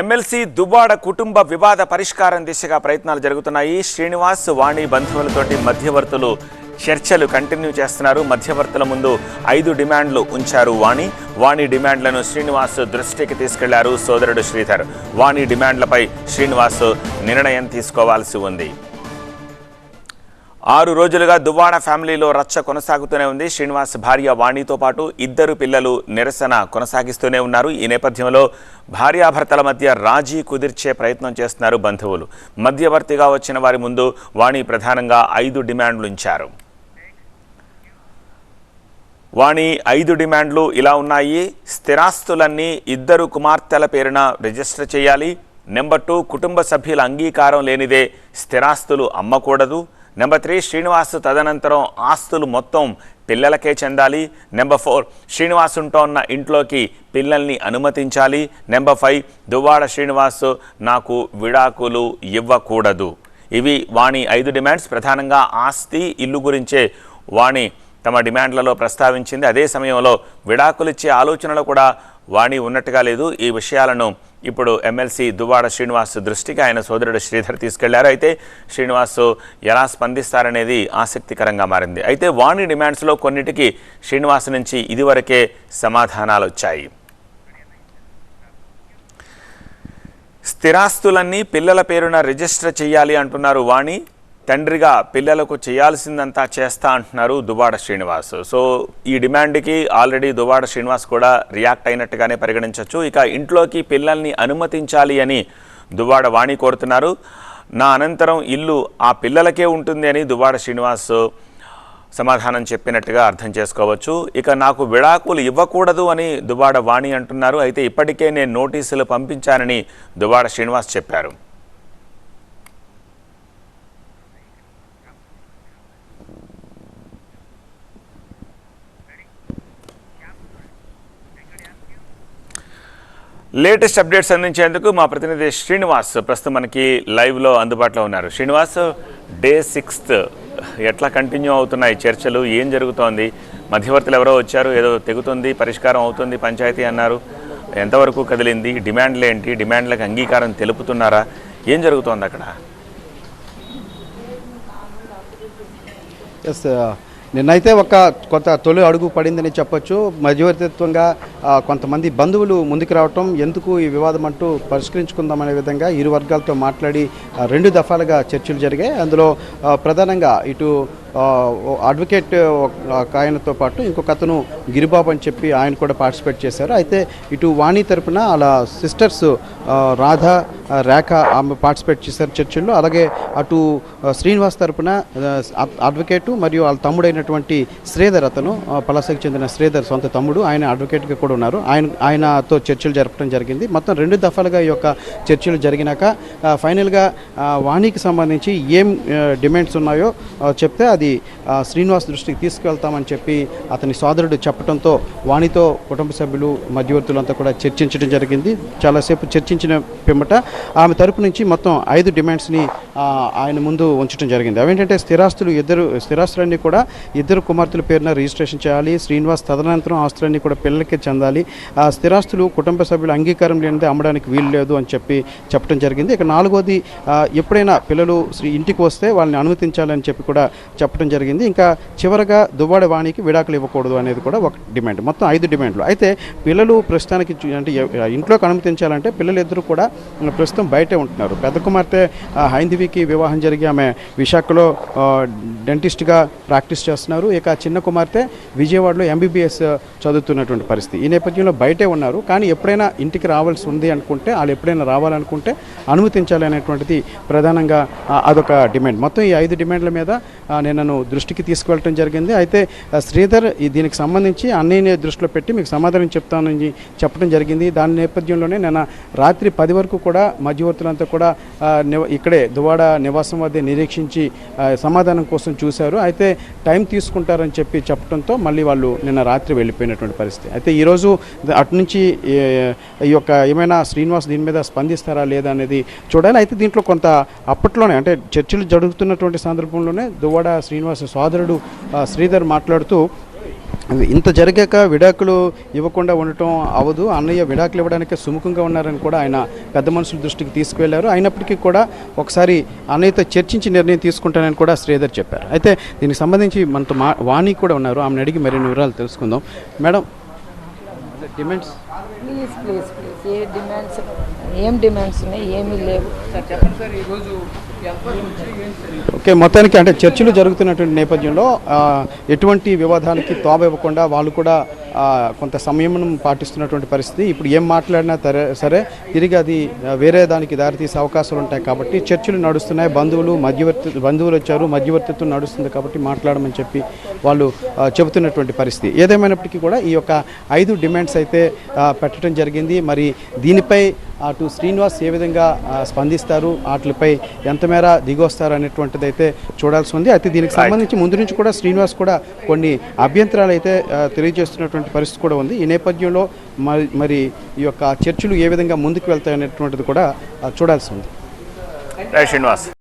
MLC Duvvada కుటుంబ వివాద పరిష్కారం దిశగా ప్రయత్నాలు జరుగుతున్నాయి. శ్రీనివాస్ వాణి బంధువులతోటి మధ్యవర్తులు చర్చలు కంటిన్యూ చేస్తున్నారు. మధ్యవర్తుల ముందు ఐదు డిమాండ్లు ఉంచారు వాణి. వాణి డిమాండ్లను శ్రీనివాస్ దృష్టికి తీసుకెళ్ళారు సోదరుడు శ్రీధర్. వాణి డిమాండ్లపై శ్రీనివాస్ నిర్ణయం తీసుకోవాల్సి ఉంది. ఆరు రోజులుగా దువ్వాడ ఫ్యామిలీలో రచ్చ కొనసాగుతూనే ఉంది. శ్రీనివాస్ భార్య వాణితో పాటు ఇద్దరు పిల్లలు నిరసన కొనసాగిస్తూనే ఉన్నారు. ఈ నేపథ్యంలో భార్యాభర్తల మధ్య రాజీ కుదిర్చే ప్రయత్నం చేస్తున్నారు బంధువులు. మధ్యవర్తిగా వచ్చిన వారి ముందు వాణి ప్రధానంగా ఐదు డిమాండ్లు ఉంచారు. వాణి ఐదు డిమాండ్లు ఇలా ఉన్నాయి. స్థిరాస్తులన్నీ ఇద్దరు కుమార్తెల పేరున రిజిస్టర్ చేయాలి. నెంబర్ టూ కుటుంబ సభ్యుల అంగీకారం లేనిదే స్థిరాస్తులు అమ్మకూడదు. నెంబర్ త్రీ శ్రీనివాస్ తదనంతరం ఆస్తులు మొత్తం పిల్లలకే చెందాలి. నెంబర్ ఫోర్ శ్రీనివాస్ ఉంటోన్న ఇంట్లోకి పిల్లల్ని అనుమతించాలి. నెంబర్ ఫైవ్ దువ్వాడ శ్రీనివాస్ నాకు విడాకులు ఇవ్వకూడదు. ఇవి వాణి ఐదు డిమాండ్స్. ప్రధానంగా ఆస్తి ఇల్లు గురించే వాణి తమ డిమాండ్లలో ప్రస్తావించింది. అదే సమయంలో విడాకులిచ్చే ఆలోచనలు కూడా వాణి ఉన్నట్టుగా లేదు. ఈ విషయాలను ఇప్పుడు ఎమ్మెల్సీ దువ్వాడ శ్రీనివాస్ దృష్టికి ఆయన సోదరుడు శ్రీధర్ తీసుకెళ్ళారు. అయితే శ్రీనివాస్ ఎలా స్పందిస్తారనేది ఆసక్తికరంగా మారింది. అయితే వాణి డిమాండ్స్లో కొన్నిటికి శ్రీనివాస్ నుంచి ఇదివరకే సమాధానాలు వచ్చాయి. స్థిరాస్తులన్నీ పిల్లల పేరున రిజిస్టర్ చేయాలి అంటున్నారు వాణి. తండ్రిగా పిల్లలకు చేయాల్సిందంతా చేస్తా అంటున్నారు దుబాడ శ్రీనివాస్. సో ఈ డిమాండ్కి ఆల్రెడీ దుబాడ శ్రీనివాస్ కూడా రియాక్ట్ అయినట్టుగానే పరిగణించవచ్చు ఇక ఇంట్లోకి పిల్లల్ని అనుమతించాలి అని దువ్వాడ వాణి కోరుతున్నారు. నా అనంతరం ఇల్లు ఆ పిల్లలకే ఉంటుంది అని దువ్వాడ శ్రీనివాస్ సమాధానం చెప్పినట్టుగా అర్థం చేసుకోవచ్చు. ఇక నాకు విడాకులు ఇవ్వకూడదు అని దువ్వాడ వాణి అంటున్నారు. అయితే ఇప్పటికే నేను నోటీసులు పంపించానని దువ్వాడ శ్రీనివాస్ చెప్పారు. లేటెస్ట్ అప్డేట్స్ అందించేందుకు మా ప్రతినిధి శ్రీనివాస్ ప్రస్తుతం మనకి లైవ్లో అందుబాటులో ఉన్నారు. శ్రీనివాస్ డే సిక్స్త్ ఎట్లా కంటిన్యూ అవుతున్నాయి చర్చలు? ఏం జరుగుతోంది? మధ్యవర్తులు ఎవరో వచ్చారు ఏదో తెగుతుంది పరిష్కారం అవుతుంది పంచాయతీ అన్నారు. ఎంతవరకు కదిలింది? డిమాండ్లు ఏంటి? డిమాండ్లకు అంగీకారం తెలుపుతున్నారా? ఏం జరుగుతోంది అక్కడ? ఎస్ uh, నిన్నైతే ఒక కొత్త తొలి అడుగు పడిందని చెప్పొచ్చు. మధ్యవర్తిత్వంగా కొంతమంది బంధువులు ముందుకు రావటం ఎందుకు ఈ వివాదం అంటూ పరిష్కరించుకుందామనే విధంగా ఇరు వర్గాలతో మాట్లాడి రెండు దఫాలుగా చర్చలు జరిగాయి. అందులో ప్రధానంగా ఇటు అడ్వకేట్ ఒక ఆయనతో పాటు ఇంకొక అతను గిరిబాబు అని చెప్పి ఆయన కూడా పార్టిసిపేట్ చేశారు. అయితే ఇటు వాణి తరపున అలా సిస్టర్స్ రాధ రేఖ ఆమె పార్టిసిపేట్ చేశారు చర్చల్లో. అలాగే అటు శ్రీనివాస్ తరపున అడ్వకేటు మరియు వాళ్ళ తమ్ముడైనటువంటి శ్రీధర్ అతను పలాసకి చెందిన శ్రీధర్ సొంత తమ్ముడు ఆయన అడ్వకేట్గా కూడా ఉన్నారు. ఆయన ఆయనతో చర్చలు జరపడం జరిగింది. మొత్తం రెండు దఫాలుగా ఈ యొక్క చర్చలు జరిగినాక ఫైనల్గా వాణికి సంబంధించి ఏం డిమాండ్స్ ఉన్నాయో చెప్తే అది అది శ్రీనివాస్ దృష్టికి తీసుకెళ్తామని చెప్పి అతని సోదరుడు చెప్పడంతో వాణితో కుటుంబ సభ్యులు మధ్యవర్తులంతా కూడా చర్చించడం జరిగింది. చాలాసేపు చర్చించిన పిమ్మట ఆమె తరపు నుంచి మొత్తం ఐదు డిమాండ్స్ని ఆయన ముందు ఉంచడం జరిగింది. అవేంటంటే స్థిరాస్తులు ఇద్దరు స్థిరాస్తులన్నీ కూడా ఇద్దరు కుమార్తెల పేరున రిజిస్ట్రేషన్ చేయాలి శ్రీనివాస్ తదనంతరం ఆస్తులన్నీ కూడా పిల్లలకి చెందాలి. ఆ స్థిరాస్తులు కుటుంబ సభ్యుల అంగీకారం లేనిదే అమ్మడానికి వీలు లేదు అని చెప్పి చెప్పడం జరిగింది. ఇక నాలుగోది ఎప్పుడైనా పిల్లలు శ్రీ ఇంటికి వస్తే వాళ్ళని అనుమతించాలని చెప్పి కూడా చెప్పడం జరిగింది. ఇంకా చివరగా దువ్వాడ వాణికి విడాకులు ఇవ్వకూడదు అనేది కూడా ఒక డిమాండ్. మొత్తం ఐదు డిమాండ్లు. అయితే పిల్లలు ప్రస్తుతానికి అంటే ఇంట్లోకి అనుమతించాలంటే పిల్లలు ఇద్దరు కూడా ప్రస్తుతం బయటే ఉంటున్నారు. పెద్ద కుమార్తె హైందవికి వివాహం జరిగి ఆమె విశాఖలో డెంటిస్ట్గా ప్రాక్టీస్ చేస్తున్నారు. ఇక చిన్న కుమార్తె విజయవాడలో ఎంబీబీఎస్ చదువుతున్నటువంటి పరిస్థితి. ఈ నేపథ్యంలో బయటే ఉన్నారు. కానీ ఎప్పుడైనా ఇంటికి రావాల్సి ఉంది అనుకుంటే వాళ్ళు ఎప్పుడైనా రావాలనుకుంటే అనుమతించాలి అనేటువంటిది ప్రధానంగా అదొక డిమాండ్. మొత్తం ఈ ఐదు డిమాండ్ల మీద నేను ఆయనను నన్ను దృష్టికి తీసుకువెళ్ళటం జరిగింది. అయితే శ్రీధర్ దీనికి సంబంధించి అన్నయ్యని దృష్టిలో పెట్టి మీకు సమాధానం చెప్తానని చెప్పడం జరిగింది. దాని నేపథ్యంలోనే నేను రాత్రి పది వరకు కూడా మధ్యవర్తులంతా కూడా ఇక్కడే దువాడ నివాసం వద్ద నిరీక్షించి సమాధానం కోసం చూశారు. అయితే టైం తీసుకుంటారని చెప్పి చెప్పడంతో మళ్ళీ వాళ్ళు నిన్న రాత్రి వెళ్ళిపోయినటువంటి పరిస్థితి. అయితే ఈరోజు అటు నుంచి ఈ యొక్క ఏమైనా శ్రీనివాస్ దీని మీద స్పందిస్తారా లేదా అనేది చూడాలి. అయితే దీంట్లో కొంత అప్పట్లోనే అంటే చర్చలు జరుగుతున్నటువంటి సందర్భంలోనే దువాడ శ్రీనివాస్ సోదరుడు శ్రీధర్ మాట్లాడుతూ ఇంత జరిగాక విడాకులు ఇవ్వకుండా ఉండటం అవదు. అన్నయ్య విడాకులు ఇవ్వడానికి సుముఖంగా ఉన్నారని కూడా ఆయన పెద్ద మనుషుల దృష్టికి తీసుకువెళ్ళారు. అయినప్పటికీ కూడా ఒకసారి అన్నయ్యతో చర్చించి నిర్ణయం తీసుకుంటానని కూడా శ్రీధర్ చెప్పారు. అయితే దీనికి సంబంధించి మనతో మా వాణి కూడా ఉన్నారు. ఆమెను అడిగి మరిన్ని వివరాలు తెలుసుకుందాం. Madam demands? Please please please A demands ఏం డిమాండ్స్ ఉన్నాయి ఏమీ లేవు. ఓకే మొత్తానికి అంటే చర్చలు జరుగుతున్నటువంటి నేపథ్యంలో ఎటువంటి వివాదానికి తోబ ఇవ్వకుండా వాళ్ళు కూడా కొంత సంయమనం పాటిస్తున్నటువంటి పరిస్థితి. ఇప్పుడు ఏం మాట్లాడినా సరే తిరిగి అది వేరే దానికి దారితీసే అవకాశాలు ఉంటాయి కాబట్టి చర్చలు నడుస్తున్నాయి. బంధువులు మధ్యవర్తి బంధువులు వచ్చారు మధ్యవర్తిత్వం నడుస్తుంది కాబట్టి మాట్లాడమని చెప్పి వాళ్ళు చెబుతున్నటువంటి పరిస్థితి. ఏదేమైనప్పటికీ కూడా ఈ యొక్క ఐదు డిమాండ్స్ అయితే పెట్టడం జరిగింది. మరి దీనిపై అటు శ్రీనివాస్ ఏ విధంగా స్పందిస్తారు వాటిపై ఎంత మేర దిగొస్తారు అనేటువంటిది అయితే చూడాల్సి ఉంది. అయితే దీనికి సంబంధించి ముందు నుంచి కూడా శ్రీనివాస్ కూడా కొన్ని అభ్యంతరాలు అయితే తెలియజేస్తున్నటువంటి పరిస్థితి కూడా ఉంది. ఈ నేపథ్యంలో మరి మరి ఈ యొక్క చర్చలు ఏ విధంగా ముందుకు వెళ్తాయి అనేటువంటిది కూడా చూడాల్సి ఉంది. శ్రీనివాస్